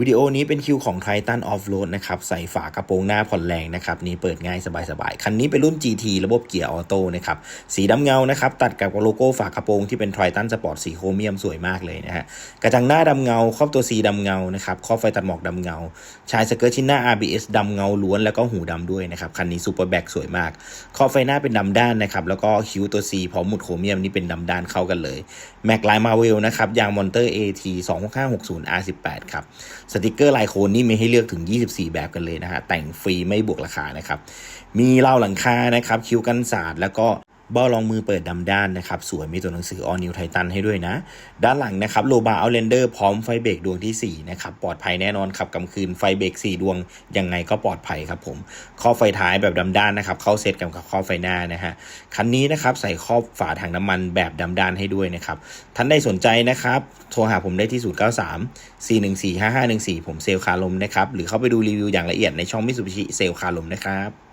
วิดีโอนี้เป็นคิวของ Titan Off Road นะครับ ใส่ฝากระโปรงหน้าผ่อนแรงนะครับ นี่เปิดง่ายสบายๆ คันนี้เป็นรุ่น GT ระบบเกียร์ออโต้นะครับ สีดำเงานะครับ ตัดกับโลโก้ฝากระโปรงที่เป็น Triton Sport สีโครเมียมสวยมากเลยนะฮะ กระจังหน้าดำเงา ครอบตัว C ดำเงานะครับ ครอบไฟตัดหมอกดำเงา ชายสเกิร์ตชิ้นหน้า RBS ดำเงาล้วนแล้วก็หูดำด้วยนะครับ คันนี้ซูเปอร์แบ็กสวยมาก ครอบไฟหน้าเป็นดำด้านนะครับ แล้วก็คิ้วตัว C พร้อมหมุดโครเมียมนี่เป็นดำด้านเข้ากันเลยแม็กไลน์มาเวลนะครับยางมอนเตอร์ AT 2 5 6 0 R18 ครับสติกเกอร์ลายโคนนี่มีให้เลือกถึง 24 แบบกันเลยนะฮะแต่งฟรีไม่บวกราคานะครับมีราวหลังคานะครับคิ้วกันศาสตร์แล้วก็ บ้ารองมือเปิดดำด้านนะครับ สวยมีตัวหนังสือ All New Titan ให้ด้วยนะ ด้านหลังนะครับโลบาเอาเลนเดอร์พร้อมไฟเบรกดวงที่ 4 นะครับ ปลอดภัยแน่นอนขับกลางคืนไฟเบรก4 ดวง ยังไงก็ปลอดภัยครับผมข้อไฟท้ายแบบดำด้านนะครับ เข้าเซตกับข้อไฟหน้านะฮะคันนี้นะครับใส่ครอบฝาถังน้ำมันแบบดำด้านให้ด้วยนะครับท่านใดสนใจนะครับโทรหาผมได้ที่ 093 414 5514 ผมเซลคาลมนะครับหรือเข้าไปดูรีวิวอย่างละเอียดในช่องมิสุบิชิเซลลคาลมนะครับ